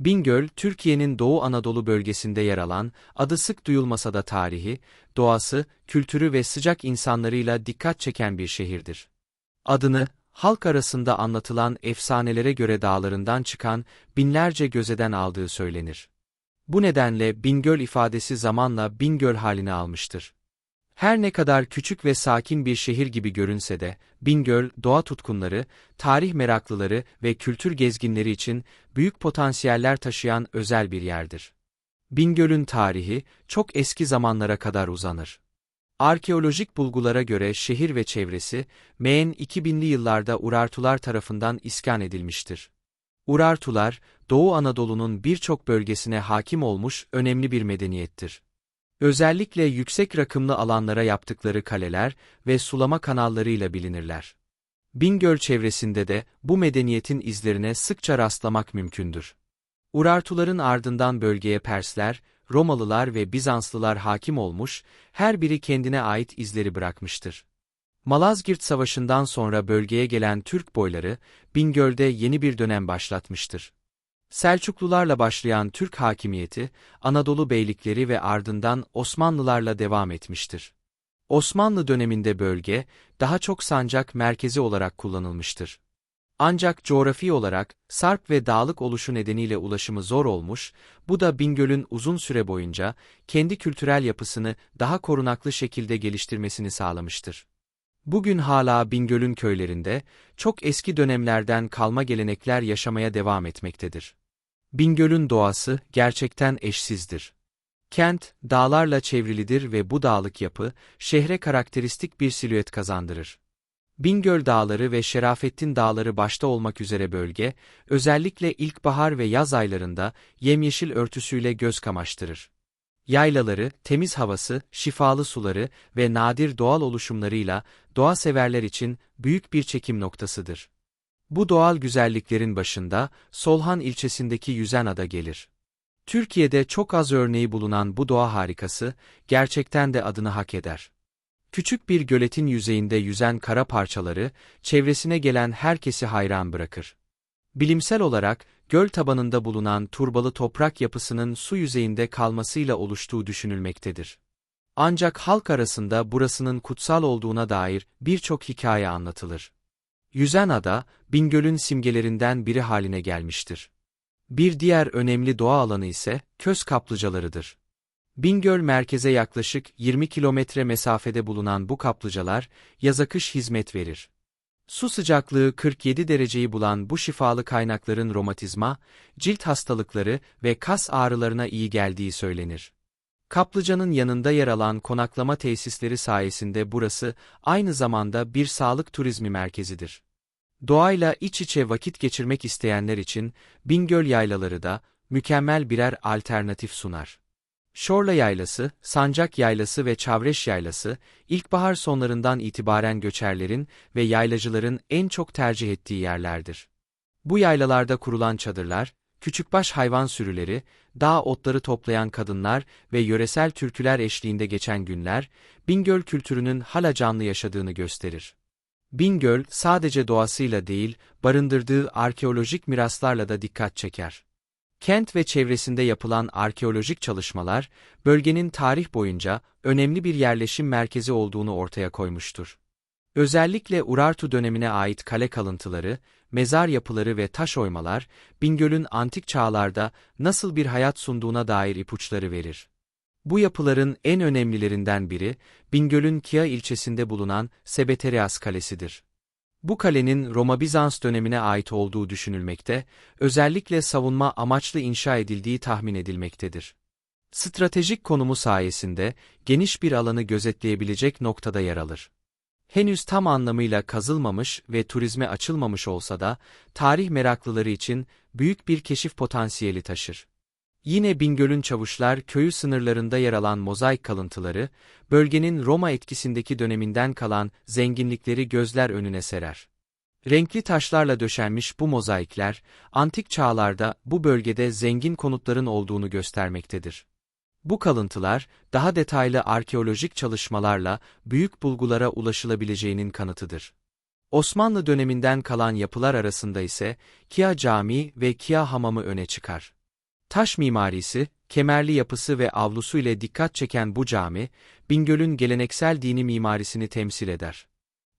Bingöl, Türkiye'nin Doğu Anadolu bölgesinde yer alan, adı sık duyulmasa da tarihi, doğası, kültürü ve sıcak insanlarıyla dikkat çeken bir şehirdir. Adını, halk arasında anlatılan efsanelere göre dağlarından çıkan binlerce gözeden aldığı söylenir. Bu nedenle Bingöl ifadesi zamanla Bingöl halini almıştır. Her ne kadar küçük ve sakin bir şehir gibi görünse de, Bingöl, doğa tutkunları, tarih meraklıları ve kültür gezginleri için büyük potansiyeller taşıyan özel bir yerdir. Bingöl'ün tarihi, çok eski zamanlara kadar uzanır. Arkeolojik bulgulara göre şehir ve çevresi, Meğen 2000'li yıllarda Urartular tarafından iskan edilmiştir. Urartular, Doğu Anadolu'nun birçok bölgesine hakim olmuş önemli bir medeniyettir. Özellikle yüksek rakımlı alanlara yaptıkları kaleler ve sulama kanallarıyla bilinirler. Bingöl çevresinde de bu medeniyetin izlerine sıkça rastlamak mümkündür. Urartuların ardından bölgeye Persler, Romalılar ve Bizanslılar hakim olmuş, her biri kendine ait izleri bırakmıştır. Malazgirt Savaşı'ndan sonra bölgeye gelen Türk boyları, Bingöl'de yeni bir dönem başlatmıştır. Selçuklularla başlayan Türk hakimiyeti, Anadolu beylikleri ve ardından Osmanlılarla devam etmiştir. Osmanlı döneminde bölge, daha çok sancak merkezi olarak kullanılmıştır. Ancak coğrafi olarak, sarp ve dağlık oluşu nedeniyle ulaşımı zor olmuş, bu da Bingöl'ün uzun süre boyunca, kendi kültürel yapısını daha korunaklı şekilde geliştirmesini sağlamıştır. Bugün hala Bingöl'ün köylerinde, çok eski dönemlerden kalma gelenekler yaşamaya devam etmektedir. Bingöl'ün doğası gerçekten eşsizdir. Kent, dağlarla çevrilidir ve bu dağlık yapı, şehre karakteristik bir silüet kazandırır. Bingöl Dağları ve Şerafettin Dağları başta olmak üzere bölge, özellikle ilkbahar ve yaz aylarında yemyeşil örtüsüyle göz kamaştırır. Yaylaları, temiz havası, şifalı suları ve nadir doğal oluşumlarıyla doğa severler için büyük bir çekim noktasıdır. Bu doğal güzelliklerin başında Solhan ilçesindeki Yüzenada gelir. Türkiye'de çok az örneği bulunan bu doğa harikası gerçekten de adını hak eder. Küçük bir göletin yüzeyinde yüzen kara parçaları çevresine gelen herkesi hayran bırakır. Bilimsel olarak göl tabanında bulunan turbalı toprak yapısının su yüzeyinde kalmasıyla oluştuğu düşünülmektedir. Ancak halk arasında burasının kutsal olduğuna dair birçok hikaye anlatılır. Yüzen ada, Bingöl'ün simgelerinden biri haline gelmiştir. Bir diğer önemli doğa alanı ise köz kaplıcalarıdır. Bingöl merkeze yaklaşık 20 kilometre mesafede bulunan bu kaplıcalar, yaz akış hizmet verir. Su sıcaklığı 47 dereceyi bulan bu şifalı kaynakların romatizma, cilt hastalıkları ve kas ağrılarına iyi geldiği söylenir. Kaplıcanın yanında yer alan konaklama tesisleri sayesinde burası aynı zamanda bir sağlık turizmi merkezidir. Doğayla iç içe vakit geçirmek isteyenler için Bingöl yaylaları da mükemmel birer alternatif sunar. Şorla Yaylası, Sancak Yaylası ve Çavreş Yaylası, ilkbahar sonlarından itibaren göçerlerin ve yaylacıların en çok tercih ettiği yerlerdir. Bu yaylalarda kurulan çadırlar, küçükbaş hayvan sürüleri, dağ otları toplayan kadınlar ve yöresel türküler eşliğinde geçen günler, Bingöl kültürünün hala canlı yaşadığını gösterir. Bingöl, sadece doğasıyla değil, barındırdığı arkeolojik miraslarla da dikkat çeker. Kent ve çevresinde yapılan arkeolojik çalışmalar, bölgenin tarih boyunca önemli bir yerleşim merkezi olduğunu ortaya koymuştur. Özellikle Urartu dönemine ait kale kalıntıları, mezar yapıları ve taş oymalar, Bingöl'ün antik çağlarda nasıl bir hayat sunduğuna dair ipuçları verir. Bu yapıların en önemlilerinden biri, Bingöl'ün Kia ilçesinde bulunan Sebeterias Kalesi'dir. Bu kalenin Roma-Bizans dönemine ait olduğu düşünülmekte, özellikle savunma amaçlı inşa edildiği tahmin edilmektedir. Stratejik konumu sayesinde geniş bir alanı gözetleyebilecek noktada yer alır. Henüz tam anlamıyla kazılmamış ve turizme açılmamış olsa da, tarih meraklıları için büyük bir keşif potansiyeli taşır. Yine Bingöl'ün Çavuşlar köyü sınırlarında yer alan mozaik kalıntıları, bölgenin Roma etkisindeki döneminden kalan zenginlikleri gözler önüne serer. Renkli taşlarla döşenmiş bu mozaikler, antik çağlarda bu bölgede zengin konutların olduğunu göstermektedir. Bu kalıntılar, daha detaylı arkeolojik çalışmalarla büyük bulgulara ulaşılabileceğinin kanıtıdır. Osmanlı döneminden kalan yapılar arasında ise Kia Camii ve Kia Hamamı öne çıkar. Taş mimarisi, kemerli yapısı ve avlusu ile dikkat çeken bu cami, Bingöl'ün geleneksel dini mimarisini temsil eder.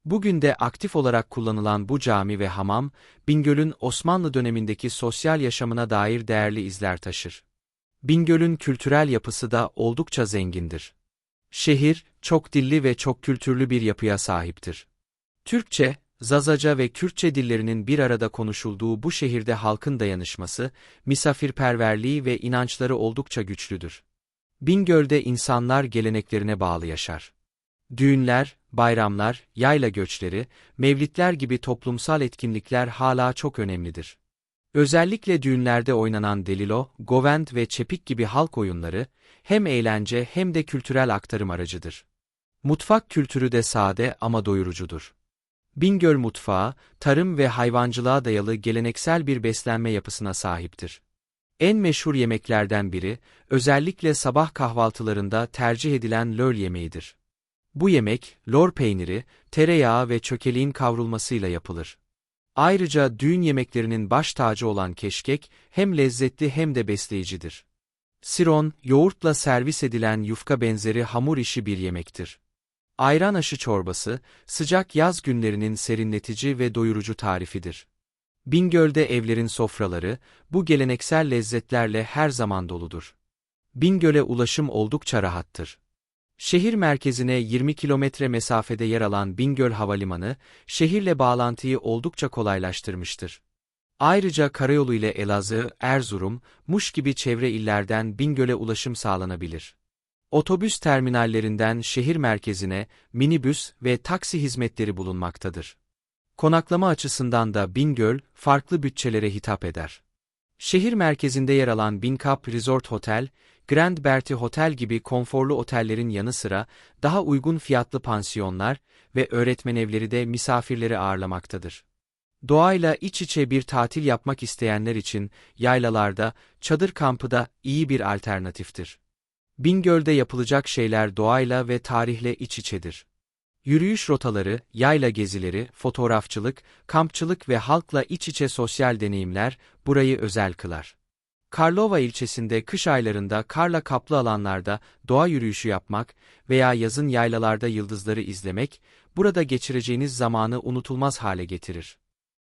Bugün de aktif olarak kullanılan bu cami ve hamam, Bingöl'ün Osmanlı dönemindeki sosyal yaşamına dair değerli izler taşır. Bingöl'ün kültürel yapısı da oldukça zengindir. Şehir, çok dilli ve çok kültürlü bir yapıya sahiptir. Türkçe, Zazaca ve Kürtçe dillerinin bir arada konuşulduğu bu şehirde halkın dayanışması, misafirperverliği ve inançları oldukça güçlüdür. Bingöl'de insanlar geleneklerine bağlı yaşar. Düğünler, bayramlar, yayla göçleri, mevlitler gibi toplumsal etkinlikler hala çok önemlidir. Özellikle düğünlerde oynanan delilo, govend ve çepik gibi halk oyunları, hem eğlence hem de kültürel aktarım aracıdır. Mutfak kültürü de sade ama doyurucudur. Bingöl mutfağı, tarım ve hayvancılığa dayalı geleneksel bir beslenme yapısına sahiptir. En meşhur yemeklerden biri, özellikle sabah kahvaltılarında tercih edilen lor yemeğidir. Bu yemek, lor peyniri, tereyağı ve çökeliğin kavrulmasıyla yapılır. Ayrıca düğün yemeklerinin baş tacı olan keşkek, hem lezzetli hem de besleyicidir. Siron, yoğurtla servis edilen yufka benzeri hamur işi bir yemektir. Ayran aşı çorbası, sıcak yaz günlerinin serinletici ve doyurucu tarifidir. Bingöl'de evlerin sofraları, bu geleneksel lezzetlerle her zaman doludur. Bingöl'e ulaşım oldukça rahattır. Şehir merkezine 20 kilometre mesafede yer alan Bingöl Havalimanı, şehirle bağlantıyı oldukça kolaylaştırmıştır. Ayrıca karayolu ile Elazığ, Erzurum, Muş gibi çevre illerden Bingöl'e ulaşım sağlanabilir. Otobüs terminallerinden şehir merkezine minibüs ve taksi hizmetleri bulunmaktadır. Konaklama açısından da Bingöl, farklı bütçelere hitap eder. Şehir merkezinde yer alan Binkap Resort Hotel, Grand Berti Hotel gibi konforlu otellerin yanı sıra daha uygun fiyatlı pansiyonlar ve öğretmen evleri de misafirleri ağırlamaktadır. Doğayla iç içe bir tatil yapmak isteyenler için yaylalarda, çadır kampı da iyi bir alternatiftir. Bingöl'de yapılacak şeyler doğayla ve tarihle iç içedir. Yürüyüş rotaları, yayla gezileri, fotoğrafçılık, kampçılık ve halkla iç içe sosyal deneyimler burayı özel kılar. Karlova ilçesinde kış aylarında karla kaplı alanlarda doğa yürüyüşü yapmak veya yazın yaylalarda yıldızları izlemek, burada geçireceğiniz zamanı unutulmaz hale getirir.